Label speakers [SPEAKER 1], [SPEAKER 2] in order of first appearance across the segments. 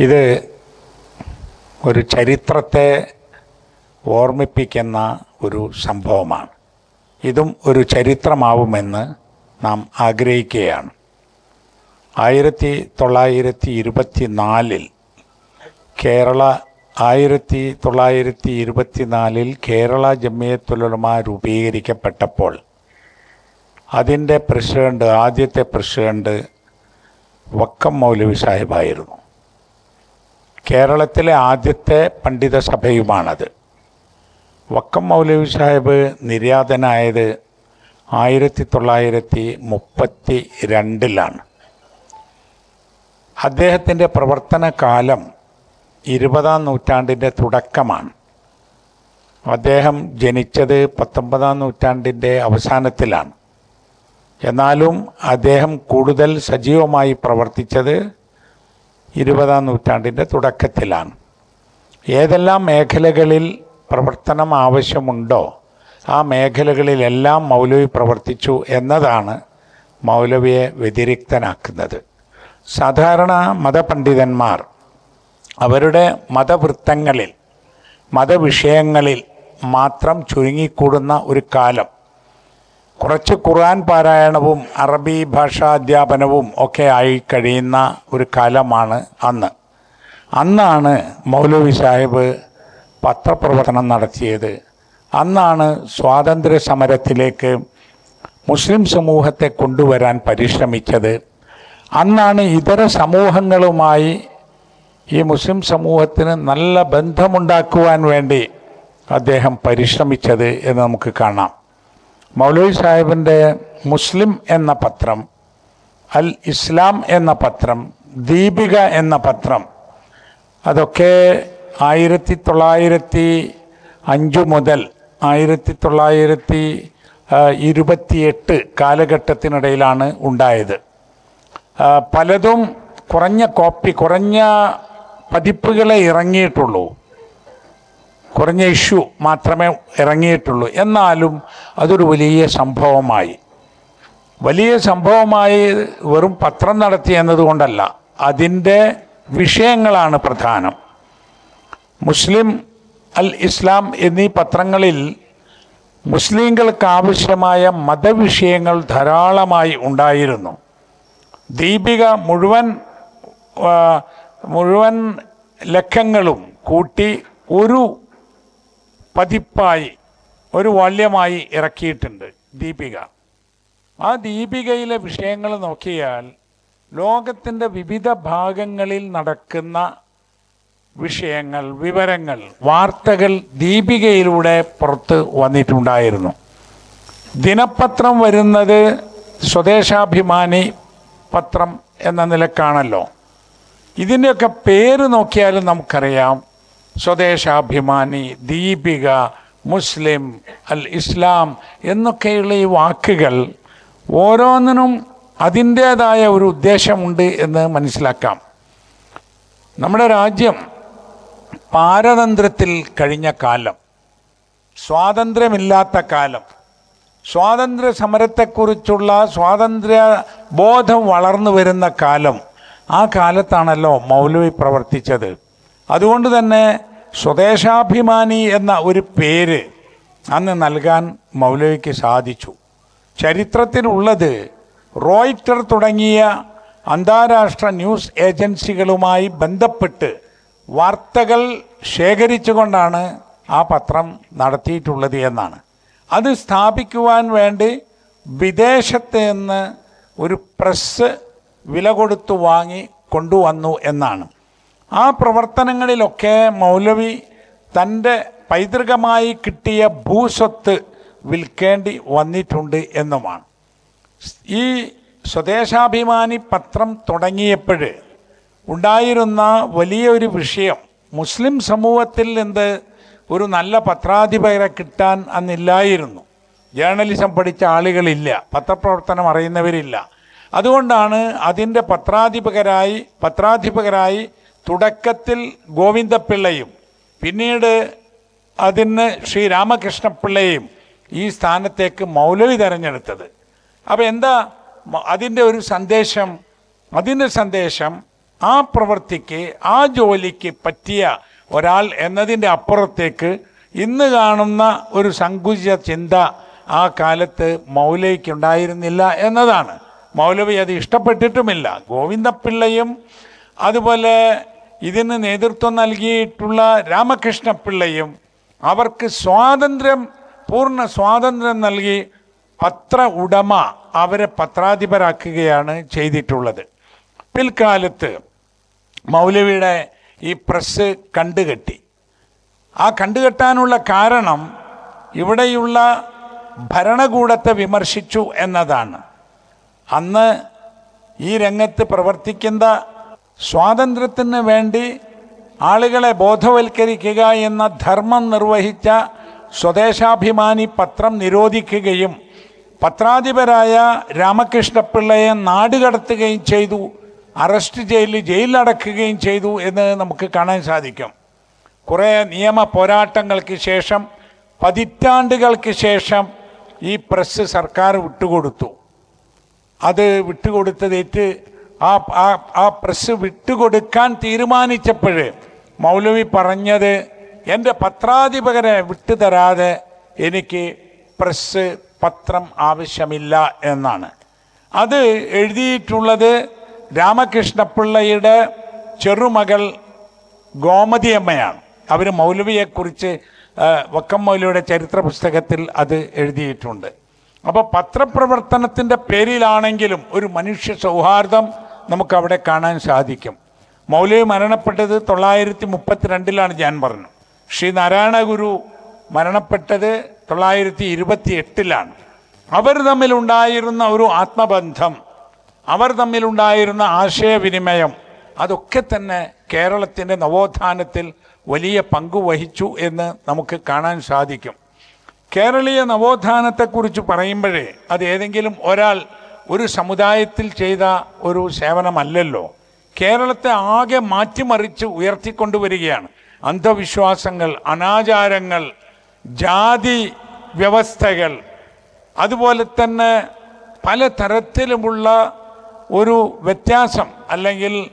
[SPEAKER 1] ഇത് ഒരു ചരിത്രത്തെ ഓർമ്മിപ്പിക്കുന്ന ഒരു സംഭവമാണ്. ഇതും ഒരു ചരിത്രമാവുമെന്ന് നാം ആഗ്രഹിക്കുകയാണ്. ആയിരത്തി തൊള്ളായിരത്തി ഇരുപത്തി നാലിൽ കേരള ആയിരത്തി തൊള്ളായിരത്തി ഇരുപത്തി നാലിൽ കേരള ജമിയത്തുലമ രൂപീകരിക്കപ്പെട്ടപ്പോൾ അതിന്റെ പ്രസിഡന്റ് ആദ്യത്തെ പ്രസിഡന്റ് വക്കം മൗലവി സാഹിബായിരുന്നു. കേരളത്തിലെ ആദ്യത്തെ പണ്ഡിത സഭയുമാണത്. വക്കം മൗലവി സാഹിബ് നിര്യാതനായത് ആയിരത്തി തൊള്ളായിരത്തി മുപ്പത്തി രണ്ടിലാണ് അദ്ദേഹത്തിന്റെ പ്രവർത്തന കാലം ഇരുപതാം നൂറ്റാണ്ടിന്റെ തുടക്കമാണ്. അദ്ദേഹം ജനിച്ചത് പത്തൊമ്പതാം നൂറ്റാണ്ടിന്റെ അവസാനത്തിലാണ്. എന്നാലും അദ്ദേഹം കൂടുതൽ സജീവമായി പ്രവർത്തിച്ചത് ഇരുപതാം നൂറ്റാണ്ടിന്റെ തുടക്കത്തിലാണ്. ഏതെല്ലാം മേഖലകളിൽ പ്രവർത്തനം ആവശ്യമുണ്ടോ ആ മേഖലകളിലെല്ലാം മൗലവി പ്രവർത്തിച്ചു എന്നതാണ് മൗലവിയെ വ്യതിരിക്തനാക്കുന്നത്. സാധാരണ മതപണ്ഡിതന്മാർ അവരുടെ മതവൃത്തങ്ങളിൽ മതവിഷയങ്ങളിൽ മാത്രം ചുരുങ്ങിക്കൂടുന്ന ഒരു കാലം കുറച്ച് ഖുർആൻ പാരായണവും അറബി ഭാഷാ അധ്യാപനവും ഒക്കെ ആയി കഴിയുന്ന ഒരു കാലമാണ് അന്ന്. അന്നാണ് മൗലവി സാഹിബ് പത്രപ്രവർത്തനം നടത്തിയത്. അന്നാണ് സ്വാതന്ത്ര്യ സമരത്തിലേക്ക് മുസ്ലിം സമൂഹത്തെ കൊണ്ടുവരാൻ പരിശ്രമിച്ചത്. അന്നാണ് ഇതര സമൂഹങ്ങളുമായി ഈ മുസ്ലിം സമൂഹത്തിന് നല്ല ബന്ധമുണ്ടാക്കുവാൻ വേണ്ടി അദ്ദേഹം പരിശ്രമിച്ചത് എന്ന് നമുക്ക് കാണാം. മൗലവി സാഹിബിന്റെ മുസ്ലിം എന്ന പത്രം അൽ ഇസ്ലാം എന്ന പത്രം ദീപിക എന്ന പത്രം അതൊക്കെ ആയിരത്തി തൊള്ളായിരത്തി അഞ്ച് മുതൽ ആയിരത്തി തൊള്ളായിരത്തി ഇരുപത്തിയെട്ട് കാലഘട്ടത്തിനിടയിലാണ് ഉണ്ടായത്. പലതും കുറഞ്ഞ കോപ്പി കുറഞ്ഞ പതിപ്പുകളെ ഇറങ്ങിയിട്ടുള്ളൂ. കുറഞ്ഞ ഇഷ്യൂ മാത്രമേ ഇറങ്ങിയിട്ടുള്ളൂ. എന്നാലും അതൊരു വലിയ സംഭവമായി. വലിയ സംഭവമായി വെറും പത്രം നടത്തി എന്നതുകൊണ്ടല്ല അതിന്റെ വിഷയങ്ങളാണ് പ്രധാനം. മുസ്ലിം അൽ ഇസ്ലാം എന്നീ പത്രങ്ങളിൽ മുസ്ലിങ്ങൾക്ക് ആവശ്യമായ മതവിഷയങ്ങൾ ധാരാളമായി ഉണ്ടായിരുന്നു. ദീപിക മുഴുവൻ മുഴുവൻ ലക്കങ്ങളും കൂട്ടി ഒരു പതിപ്പായി ഒരു വള്യമായി ഇറക്കിയിട്ടുണ്ട് ദീപിക. ആ ദീപികയിലെ വിഷയങ്ങൾ നോക്കിയാൽ ലോകത്തിന്റെ വിവിധ ഭാഗങ്ങളിൽ നടക്കുന്ന വിഷയങ്ങൾ വിവരങ്ങൾ വാർത്തകൾ ദീപികയിലൂടെ പുറത്ത് വന്നിട്ടുണ്ടായിരുന്നു. ദിനപത്രം വരുന്നത് സ്വദേശാഭിമാനി പത്രം എന്ന നിലക്കാണല്ലോ. ഇതിന്റെയൊക്കെ പേര് നോക്കിയാലും നമുക്കറിയാം സ്വദേശാഭിമാനി ദീപിക മുസ്ലിം അൽ ഇസ്ലാം എന്നൊക്കെയുള്ള ഈ വാക്കുകൾ ഓരോന്നിനും അതിന്റേതായ ഒരു ഉദ്ദേശമുണ്ട് എന്ന് മനസ്സിലാക്കാം. നമ്മുടെ രാജ്യം പാരതന്ത്രത്തിൽ കഴിഞ്ഞ കാലം സ്വാതന്ത്ര്യമില്ലാത്ത കാലം സ്വാതന്ത്ര്യ സമരത്തെക്കുറിച്ചുള്ള സ്വാതന്ത്ര്യ ബോധം വളർന്നു വരുന്ന കാലം ആ കാലത്താണല്ലോ മൗലവി പ്രവർത്തിച്ചത്. അതുകൊണ്ട് തന്നെ സ്വദേശാഭിമാനി എന്ന ഒരു പേര് അന്ന് നൽകാൻ മൗലവിക്ക് സാധിച്ചു. ചരിത്രത്തിലുള്ളത് റോയിറ്റർ തുടങ്ങിയ അന്താരാഷ്ട്ര ന്യൂസ് ഏജൻസികളുമായി ബന്ധപ്പെട്ട് വാർത്തകൾ ശേഖരിച്ചുകൊണ്ടാണ് ആ പത്രം നടത്തിയിട്ടുള്ളത് എന്നാണ്. അത് സ്ഥാപിക്കുവാൻ വേണ്ടി വിദേശത്ത് നിന്ന് ഒരു പ്രസ് വില കൊടുത്തു വാങ്ങി കൊണ്ടുവന്നു എന്നാണ്. ആ പ്രവർത്തനങ്ങളിലൊക്കെ മൗലവി തന്റെ പൈതൃകമായി കിട്ടിയ ഭൂസ്വത്ത് വിൽക്കേണ്ടി വന്നിട്ടുണ്ട് എന്നുമാണ്. ഈ സ്വദേശാഭിമാനി പത്രം തുടങ്ങിയപ്പോൾ ഉണ്ടായിരുന്ന വലിയൊരു വിഷയം മുസ്ലിം സമൂഹത്തിൽ നിന്ന് ഒരു നല്ല പത്രാധിപരെ കിട്ടാൻ അന്നില്ലായിരുന്നു. ജേർണലിസം പഠിച്ച ആളുകളില്ല പത്രപ്രവർത്തനം അറിയുന്നവരില്ല. അതുകൊണ്ടാണ് അതിന്റെ പത്രാധിപകരായി പത്രാധിപകരായി തുടക്കത്തിൽ ഗോവിന്ദപിള്ളയും പിന്നീട് അതിന് ശ്രീ രാമകൃഷ്ണപിള്ളയും ഈ സ്ഥാനത്തേക്ക് മൗലവി തെരഞ്ഞെടുത്തത്. അപ്പോൾ എന്താ അതിന്റെ ഒരു സന്ദേശം? അതിന്റെ സന്ദേശം ആ പ്രവൃത്തിക്ക് ആ ജോലിക്ക് പറ്റിയ ഒരാൾ എന്നതിന്റെ അപ്പുറത്തേക്ക് ഇന്ന് കാണുന്ന ഒരു സങ്കുചിത ചിന്ത ആ കാലത്ത് മൗലവിക്കുണ്ടായിരുന്നില്ല എന്നതാണ്. മൗലവി അത് ഇഷ്ടപ്പെട്ടിട്ടുമില്ല. ഗോവിന്ദപിള്ളയും അതുപോലെ ഇതിന് നേതൃത്വം നൽകിയിട്ടുള്ള രാമകൃഷ്ണപിള്ളയും അവർക്ക് സ്വാതന്ത്ര്യം പൂർണ സ്വാതന്ത്ര്യം നൽകി പത്ര ഉടമ അവരെ പത്രാധിപരാക്കുകയാണ് ചെയ്തിട്ടുള്ളത്. പിൽക്കാലത്ത് മൗലവിയുടെ ഈ പ്രസ് കണ്ടുകെട്ടി. ആ കണ്ടുകെട്ടാനുള്ള കാരണം ഇവിടെയുള്ള ഭരണകൂടത്തെ വിമർശിച്ചു എന്നതാണ്. അന്ന് ഈ രംഗത്ത് പ്രവർത്തിക്കുന്ന സ്വാതന്ത്ര്യത്തിന് വേണ്ടി ആളുകളെ ബോധവൽക്കരിക്കുക എന്ന ധർമ്മം നിർവഹിച്ച സ്വദേശാഭിമാനി പത്രം നിരോധിക്കുകയും പത്രാധിപരായ രാമകൃഷ്ണപിള്ളയെ നാടുകടത്തുകയും ചെയ്തു അറസ്റ്റ് ജയിലിൽ ജയിലിലടക്കുകയും ചെയ്തു എന്ന് നമുക്ക് കാണാൻ സാധിക്കും. കുറേ നിയമ പോരാട്ടങ്ങൾക്ക് ശേഷം പതിറ്റാണ്ടുകൾക്ക് ശേഷം ഈ പ്രസ് സർക്കാർ വിട്ടുകൊടുത്തു. അത് വിട്ടുകൊടുത്തതേറ്റ് ആ ആ പ്രസ് വിട്ടുകൊടുക്കാൻ തീരുമാനിച്ചപ്പോൾ മൗലവി പറഞ്ഞത് എന്റെ പത്രാധിപകരെ വിട്ടുതരാതെ എനിക്ക് പ്രസ് പത്രം ആവശ്യമില്ല എന്നാണ്. അത് എഴുതിയിട്ടുള്ളത് രാമകൃഷ്ണപിള്ളയുടെ ചെറുമകൾ ഗോമതിയമ്മയാണ്. അവർ മൗലവിയെക്കുറിച്ച് വക്കം മൗലവിയുടെ ചരിത്ര പുസ്തകത്തിൽ അത് എഴുതിയിട്ടുണ്ട്. അപ്പോൾ പത്രപ്രവർത്തനത്തിന്റെ പേരിലാണെങ്കിലും ഒരു മനുഷ്യ സൗഹാർദ്ദം നമുക്കവിടെ കാണാൻ സാധിക്കും. മൗലവി മരണപ്പെട്ടത് തൊള്ളായിരത്തി മുപ്പത്തിരണ്ടിലാണ് ഞാൻ പറഞ്ഞു. ശ്രീ നാരായണ ഗുരു മരണപ്പെട്ടത് തൊള്ളായിരത്തി ഇരുപത്തി എട്ടിലാണ് അവർ തമ്മിലുണ്ടായിരുന്ന ഒരു ആത്മബന്ധം അവർ തമ്മിലുണ്ടായിരുന്ന ആശയവിനിമയം അതൊക്കെ തന്നെ കേരളത്തിന്റെ നവോത്ഥാനത്തിൽ വലിയ പങ്കു വഹിച്ചു എന്ന് നമുക്ക് കാണാൻ സാധിക്കും. കേരളീയ നവോത്ഥാനത്തെക്കുറിച്ച് പറയുമ്പോഴേ അത് ഏതെങ്കിലും ഒരാൾ ഒരു സമുദായത്തിൽ ചെയ്ത ഒരു സേവനമല്ലല്ലോ. കേരളത്തെ ആകെ മാറ്റിമറിച്ച് ഉയർത്തിക്കൊണ്ടുവരികയാണ്. അന്ധവിശ്വാസങ്ങൾ അനാചാരങ്ങൾ ജാതി വ്യവസ്ഥകൾ അതുപോലെ തന്നെ പല തരത്തിലുമുള്ള ഒരു വ്യത്യാസം അല്ലെങ്കിൽ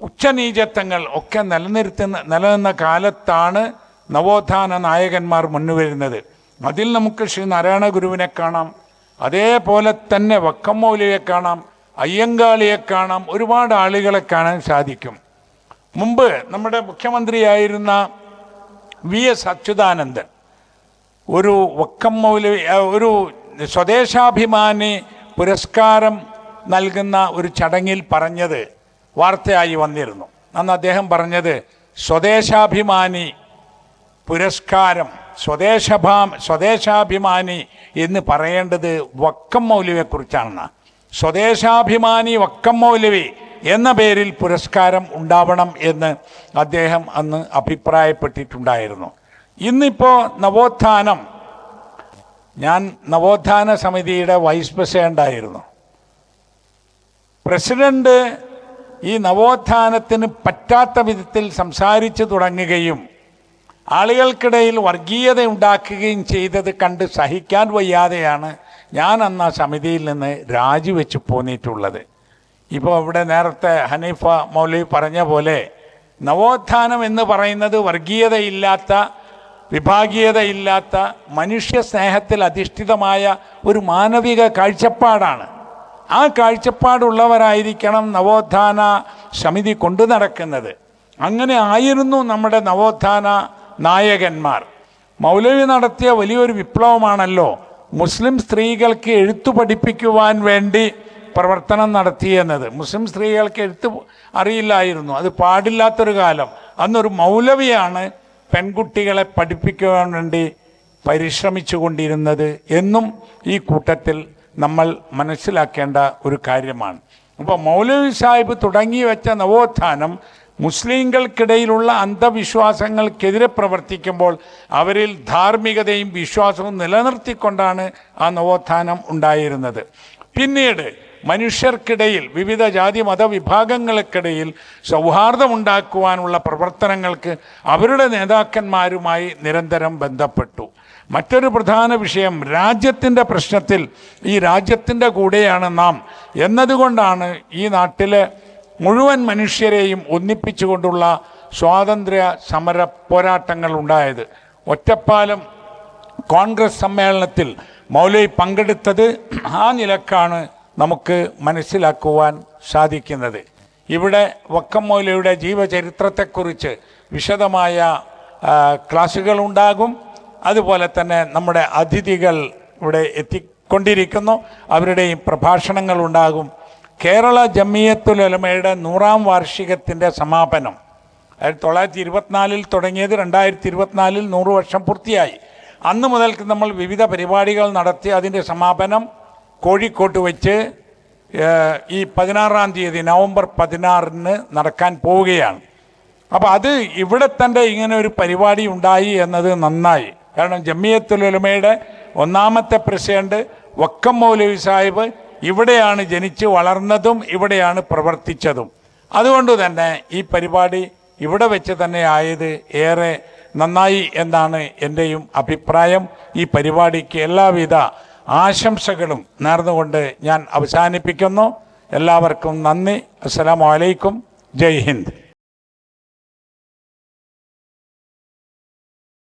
[SPEAKER 1] ഉച്ചനീചത്വങ്ങൾ ഒക്കെ നിലനിർത്തുന്ന നിലനിന്ന കാലത്താണ് നവോത്ഥാന നായകന്മാർ മുന്നുവരുന്നത് അതിൽ നമുക്ക് ശ്രീ നാരായണ ഗുരുവിനെ കാണാം. അതേപോലെ തന്നെ വക്കമ്മൗലിയെ കാണാം അയ്യങ്കാളിയെ കാണാം ഒരുപാട് ആളുകളെ കാണാൻ സാധിക്കും. മുമ്പ് നമ്മുടെ മുഖ്യമന്ത്രിയായിരുന്ന വി എസ് അച്യുതാനന്ദൻ ഒരു വക്കം മൗലവി ഒരു സ്വദേശാഭിമാനി പുരസ്കാരം നൽകുന്ന ഒരു ചടങ്ങിൽ പറഞ്ഞത് വാർത്തയായി വന്നിരുന്നു. അന്ന് അദ്ദേഹം പറഞ്ഞത് സ്വദേശാഭിമാനി പുരസ്കാരം സ്വദേശഭാ സ്വദേശാഭിമാനി എന്ന് പറയേണ്ടത് വക്കം മൗലവിയെക്കുറിച്ചാണ് സ്വദേശാഭിമാനി വക്കം മൗലവി എന്ന പേരിൽ പുരസ്കാരം ഉണ്ടാവണം എന്ന് അദ്ദേഹം അന്ന് അഭിപ്രായപ്പെട്ടിട്ടുണ്ടായിരുന്നു. ഇന്നിപ്പോൾ നവോത്ഥാനം ഞാൻ നവോത്ഥാന സമിതിയുടെ വൈസ് പ്രസിഡന്റായിരുന്നു പ്രസിഡന്റ് ഈ നവോത്ഥാനത്തിന് പറ്റാത്ത വിധത്തിൽ സംസാരിച്ചു തുടങ്ങുകയും ആളുകൾക്കിടയിൽ വർഗീയത ഉണ്ടാക്കുകയും ചെയ്തത് കണ്ട് സഹിക്കാൻ വയ്യാതെയാണ് ഞാൻ അന്ന് ആ സമിതിയിൽ നിന്ന് രാജിവെച്ച് പോന്നിട്ടുള്ളത്. ഇപ്പോൾ ഇവിടെ നേരത്തെ ഹനീഫ മൗലി പറഞ്ഞ പോലെ നവോത്ഥാനം എന്ന് പറയുന്നത് വർഗീയതയില്ലാത്ത വിഭാഗീയതയില്ലാത്ത മനുഷ്യ സ്നേഹത്തിൽ അധിഷ്ഠിതമായ ഒരു മാനവിക കാഴ്ചപ്പാടാണ്. ആ കാഴ്ചപ്പാടുള്ളവരായിരിക്കണം നവോത്ഥാന സമിതി കൊണ്ടു നടക്കുന്നത്. അങ്ങനെ ആയിരുന്നു നമ്മുടെ നവോത്ഥാന നായകന്മാർ. മൗലവി നടത്തിയ വലിയൊരു വിപ്ലവമാണല്ലോ മുസ്ലിം സ്ത്രീകൾക്ക് എഴുത്തു പഠിപ്പിക്കുവാൻ വേണ്ടി പ്രവർത്തനം നടത്തിയെന്നത്. മുസ്ലിം സ്ത്രീകൾക്ക് എഴുത്ത് അറിയില്ലായിരുന്നു. അത് പാടില്ലാത്തൊരു കാലം. അന്നൊരു മൗലവിയാണ് പെൺകുട്ടികളെ പഠിപ്പിക്കുവാൻ വേണ്ടി പരിശ്രമിച്ചു കൊണ്ടിരുന്നത് എന്നും ഈ കൂട്ടത്തിൽ നമ്മൾ മനസ്സിലാക്കേണ്ട ഒരു കാര്യമാണ്. അപ്പോൾ മൗലവി സാഹിബ് തുടങ്ങി വെച്ച നവോത്ഥാനം മുസ്ലിങ്ങൾക്കിടയിലുള്ള അന്ധവിശ്വാസങ്ങൾക്കെതിരെ പ്രവർത്തിക്കുമ്പോൾ അവരിൽ ധാർമ്മികതയും വിശ്വാസവും നിലനിർത്തിക്കൊണ്ടാണ് ആ നവോത്ഥാനം ഉണ്ടായിരുന്നത്. പിന്നീട് മനുഷ്യർക്കിടയിൽ വിവിധ ജാതി മതവിഭാഗങ്ങൾക്കിടയിൽ സൗഹാർദ്ദമുണ്ടാക്കുവാനുള്ള പ്രവർത്തനങ്ങൾക്ക് അവരുടെ നേതാക്കന്മാരുമായി നിരന്തരം ബന്ധപ്പെട്ടു. മറ്റൊരു പ്രധാന വിഷയം രാജ്യത്തിന്റെ പ്രശ്നത്തിൽ ഈ രാജ്യത്തിന്റെ കൂടെയാണ് നാം എന്നതുകൊണ്ടാണ് ഈ നാട്ടിലെ മുഴുവൻ മനുഷ്യരെയും ഒന്നിപ്പിച്ചുകൊണ്ടുള്ള സ്വാതന്ത്ര്യ സമര പോരാട്ടങ്ങൾ ഉണ്ടായത്. ഒറ്റപ്പാലം കോൺഗ്രസ് സമ്മേളനത്തിൽ മൗലവി പങ്കെടുത്തത് ആ നിലക്കാണ് നമുക്ക് മനസ്സിലാക്കുവാൻ സാധിക്കുന്നത്. ഇവിടെ വക്കം മൗലയുടെ ജീവചരിത്രത്തെക്കുറിച്ച് വിശദമായ ക്ലാസ്സുകൾ ഉണ്ടാകും. അതുപോലെ തന്നെ നമ്മുടെ അതിഥികൾ ഇവിടെ എത്തിക്കൊണ്ടിരിക്കുന്നു. അവരുടെയും പ്രഭാഷണങ്ങൾ ഉണ്ടാകും. കേരള ജമ്മിയത്തുലമയുടെ നൂറാം വാർഷികത്തിന്റെ സമാപനം. ആയിരത്തി തൊള്ളായിരത്തി ഇരുപത്തിനാലിൽ തുടങ്ങിയത് രണ്ടായിരത്തി ഇരുപത്തിനാലിൽ നൂറ് വർഷം പൂർത്തിയായി. അന്ന് മുതൽക്ക് നമ്മൾ വിവിധ പരിപാടികൾ നടത്തി അതിന്റെ സമാപനം കോഴിക്കോട്ട് വെച്ച് ഈ പതിനാറാം തീയതി നവംബർ പതിനാറിന് നടക്കാൻ പോവുകയാണ്. അപ്പോൾ അത് ഇവിടെ തന്നെ ഇങ്ങനെ ഒരു പരിപാടി ഉണ്ടായി എന്നത് നന്നായി. കാരണം ജമ്മിയത്തുലമയുടെ ഒന്നാമത്തെ പ്രസിഡന്റ് വക്കം മൗലവി സാഹിബ് ഇവിടെയാണ് ജനിച്ച് വളർന്നതും ഇവിടെയാണ് പ്രവർത്തിച്ചതും. അതുകൊണ്ട് തന്നെ ഈ പരിപാടി ഇവിടെ വെച്ച് തന്നെ ആയത് ഏറെ നന്നായി എന്നാണ് എന്റെയും അഭിപ്രായം. ഈ പരിപാടിക്ക് എല്ലാവിധ ആശംസകളും നേർന്നുകൊണ്ട് ഞാൻ അവസാനിപ്പിക്കുന്നു. എല്ലാവർക്കും നന്ദി. അസ്സലാമു അലൈക്കും. ജയ് ഹിന്ദ്.